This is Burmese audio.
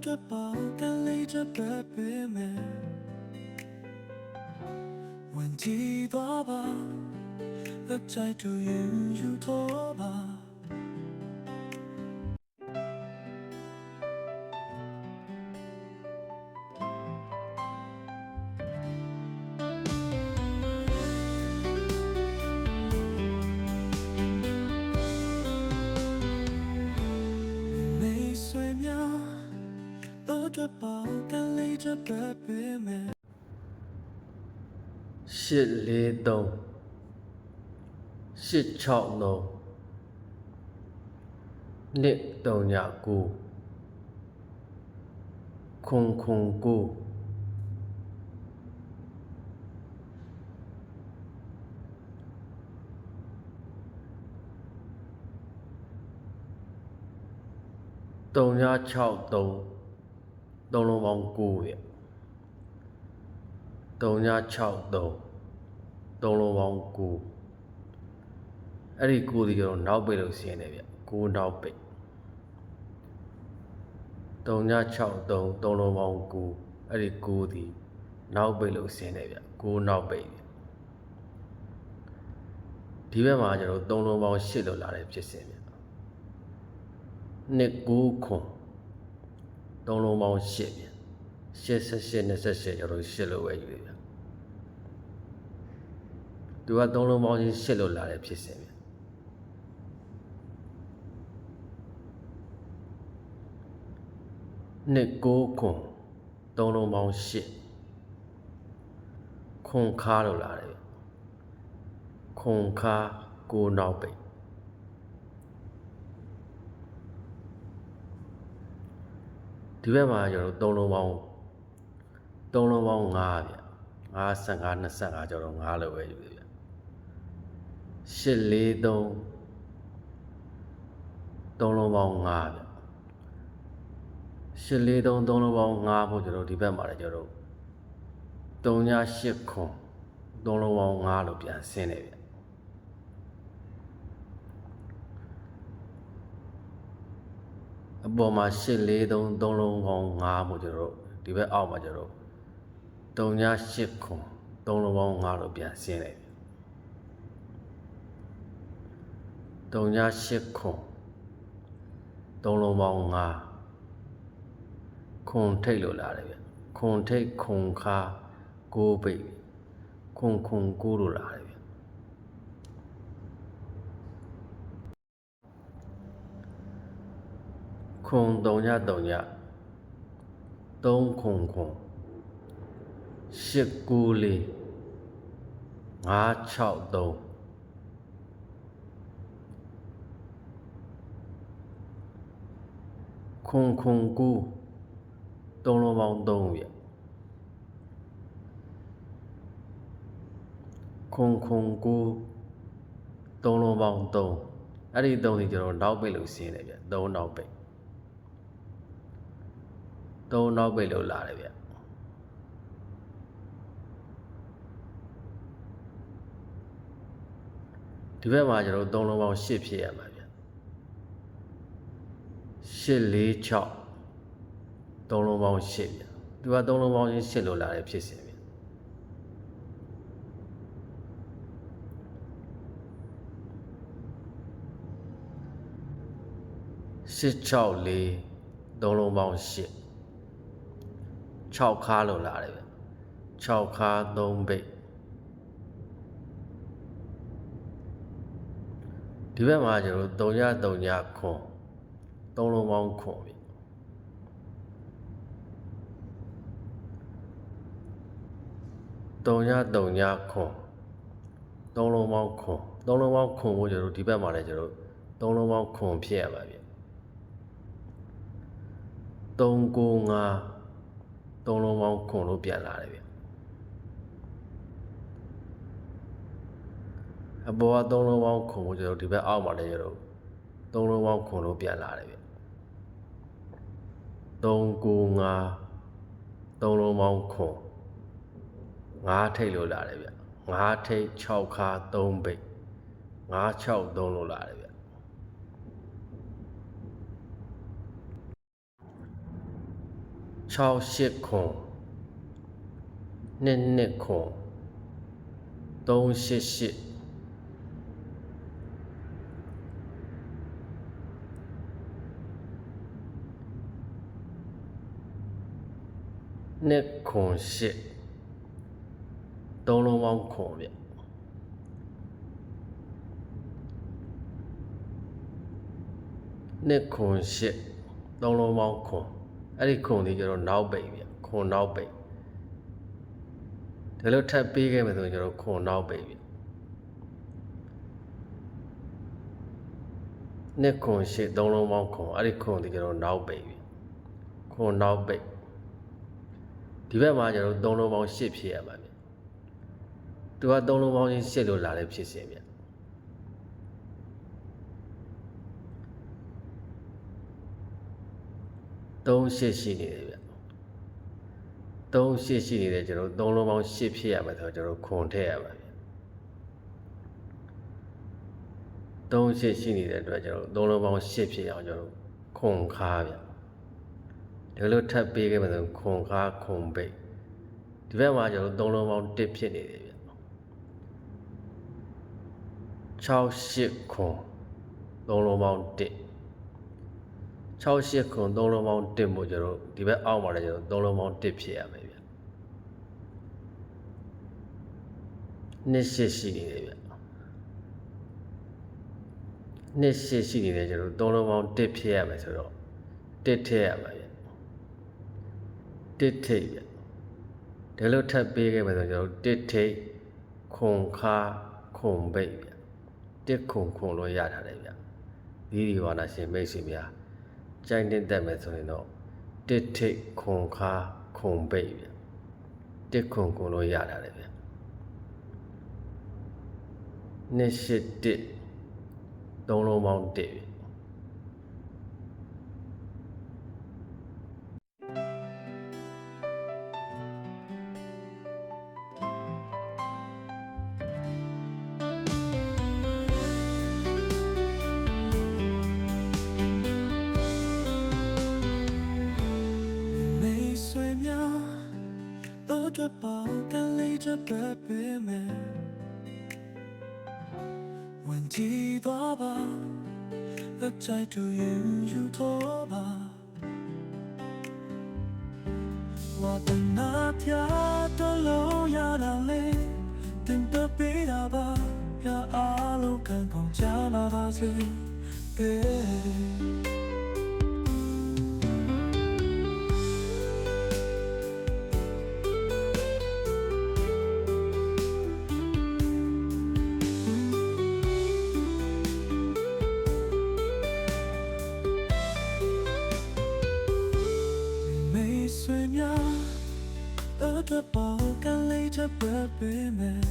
အတွက်ပါကလေးချက်ပဲပေးမယ်ဝင်ကြည့်သွားပါလ 雪里头，雪草路，你到哪去？空空谷，到哪草头？ သုံးလုံးပေါင်း9ရဲ့3963သုံးလုံးပေါင်း9အဲ့ဒီ9ဒီကတော့နောက်ပိတ်လို့ရှင်းတယ်ဗျ9နောက်ပိတ်3963သုံးလုံးပေါင်း9အဲ့ဒီ9ဒီနောက်ပိတ်လို့ရှင်းတယ်ဗျ9နောက်ပိတ်ဒီဘက်မှာကျွန်တော်သုံးလုံးပေါင်း8လို့လာတယ်ဖြစ်စဉ်ဗျနှစ်9ခွန် သုံးလုံးပေါင်း8ဗျ88 28ကျွန်တော်8လို့ပဲယူတယ်ဗျသူကသုံးလုံးပေါင်းချင်း8လို့လာတယ်ဖြစ်စဉ်ဗျနှစ်9ခွန်သုံးလုံးပေါင်း8ခွန်ခါလို့လာတယ်ဗျခွန်ခါကိုနောက်ပိတ် ဒီဘက်မှာကျွန်တော်သုံးလုံးပေါင်းသုံးလုံးပေါင်း9ဗျ55 25ကျွန်တော်9လို့ပဲယူတယ်ဗျ843သုံးလုံးပေါင်း9ဗျ843သုံးလုံးပေါင်း9ဖို့ကျွန်တော်ဒီဘက်မှာလည်းကျွန်တော်38ခွန်သုံးလုံးပေါင်း9လို့ပြန်ဆင်းတယ်ဗျ အပေါ်မှာ843သုံးလုံးပေါင်း9ဖို့ကျွန်တော်ဒီဘက်အောက်မှာကျွန်တော်38ခွန်သုံးလုံးပေါင်း9လို့ပြန်ဆင်းတယ်38ခွန်သုံးလုံးပေါင်း9ခွန်ထိတ်လို့လာတယ်ဗျခွန်ထိတ်ခွန်ခါကိုးပိတ်ခွန်ခွန်ကိုးလို့လာတယ်ဗျ ခွန်3ည3ည3ခွန်ခွန်8ကူလေး963ခွန်ခွန်ကူသုံးလုံးပေါင်း3ပြခွန်ခွန်ကူသုံးလုံးပေါင်း3အဲ့ဒီ3ဒီကျွန်တော်နောက်ပိတ်လို့ရှင်းတယ်ဗျ3နောက်ပိတ် 3နောက်ပိတ်လို့လာတယ်ဗျဒီဘက်မှာကျွန်တော်သုံးလုံးပေါင်း8ဖြစ်ရမှာဗျ846သုံးလုံးပေါင်း8ဗျသူကသုံးလုံးပေါင်းချင်း8လို့လာတယ်ဖြစ်စဉ်ဗျ864သုံးလုံးပေါင်း8 6ခါလို့လာတယ်ဗျ6ခါ3ပိတ်ဒီဘက်မှာကျွန်တော်3ည3ညခွန်သုံးလုံးပေါင်းခွန်ပြီ3ည3ညခွန်သုံးလုံးပေါင်းခွန်သုံးလုံးပေါင်းခွန်ကိုကျွန်တော်ဒီဘက်မှာလည်းကျွန်တော်သုံးလုံးပေါင်းခွန်ဖြစ်ရပါပြီ395 သုံးလုံးပေါင်းခွန်လို့ပြန်လာတယ်ဗျအပေါ်ကသုံးလုံးပေါင်းခွန်ကိုကျွန်တော်ဒီဘက်အောက်မှာလည်းကျွန်တော်သုံးလုံးပေါင်းခွန်လို့ပြန်လာတယ်ဗျ395သုံးလုံးပေါင်းခွန်5ထိတ်လို့လာတယ်ဗျ5ထိတ်6ခါ3ပိတ်563လို့လာတယ်ဗျ 6 8ခွန်နှစ်နှစ်ခွန်3 8 8နှစ်ခွန်8သုံးလုံးပေါင်းခွန် ဗျနှစ်ခွန်8သုံးလုံးပေါင်းခွန်အဲ့ဒီခွန်ဒီကျတော့နောက်ပိတ်ဗျခွန်နောက်ပိတ်ဒါလို့ထပ်ပေးခဲ့မယ်ဆိုရင်ကျတော့ခွန်နောက်ပိတ်ဗျနှစ်ခွန်8သုံးလုံးပေါင်းခွန်အဲ့ဒီခွန်ဒီကျတော့နောက်ပိတ်ဗျခွန်နောက်ပိတ်ဒီဘက်မှာကျတော့သုံးလုံးပေါင်း8ဖြစ်ရမှာဗျသူကသုံးလုံးပေါင်းချင်း8လို့လာတဲ့ဖြစ်စဉ်ဗျ 3 8ရှိနေတယ်ဗျ3 8ရှိနေတယ်ကျွန်တော်သုံးလုံးပေါင်း8ဖြစ်ရမှာဆိုတော့ကျွန်တော်ခွန်ထည့်ရမှာဗျ3 8ရှိနေတဲ့အတွက်ကျွန်တော်သုံးလုံးပေါင်း8ဖြစ်အောင်ကျွန်တော်ခွန်ခါဗျဒီလိုထပ်ပေးခဲ့မှဆိုခွန်ခါခွန်ပိတ်ဒီဘက်မှာကျွန်တော်သုံးလုံးပေါင်း1ဖြစ်နေတယ်ဗျ6 8ခွန်သုံးလုံးပေါင်း1 6 8ခွန်3လုံးပေါင်း1မို့ကျွန်တော်ဒီဘက်အောက်မှာလည်းကျွန်တော်3လုံးပေါင်း1ဖြစ်ရမယ်ဗျနှစ်ရှစ်ရှိနေတယ်ဗျနှစ်ရှစ်ရှိနေတယ်ကျွန်တော်3လုံးပေါင်း1ဖြစ်ရမယ်ဆိုတော့1ထည့်ရမှာဗျ1ထိပ်ဗျဒီလိုထပ်ပေးခဲ့မယ်ဆိုကျွန်တော်1ထိပ်ခွန်ခါခွန်ပိတ်ဗျ1ခွန်ခွန်လို့ရထားတယ်ဗျဒီဒီဘာနာရှင်မိတ်ဆွေများ ကြိုင်တင်တက်မယ်ဆိုရင်တော့တစ်ထိတ်ခွန်ခါခွန်ပိတ်ဗျတစ်ခွန်ခွန်လို့ရတာလေဗျနှစ်ရှစ်တစ်သုံးလုံးပေါင်းတစ် တော့ကြပါကလေးချက်ပဲပေးမယ်ဝင်ကြည့်တော့ပါလက်ချိုက်တူရင်ယူတော့ပါဝါတနာပြတော့လို့ရတာလေတင်တပေးတာပါရ မိတ်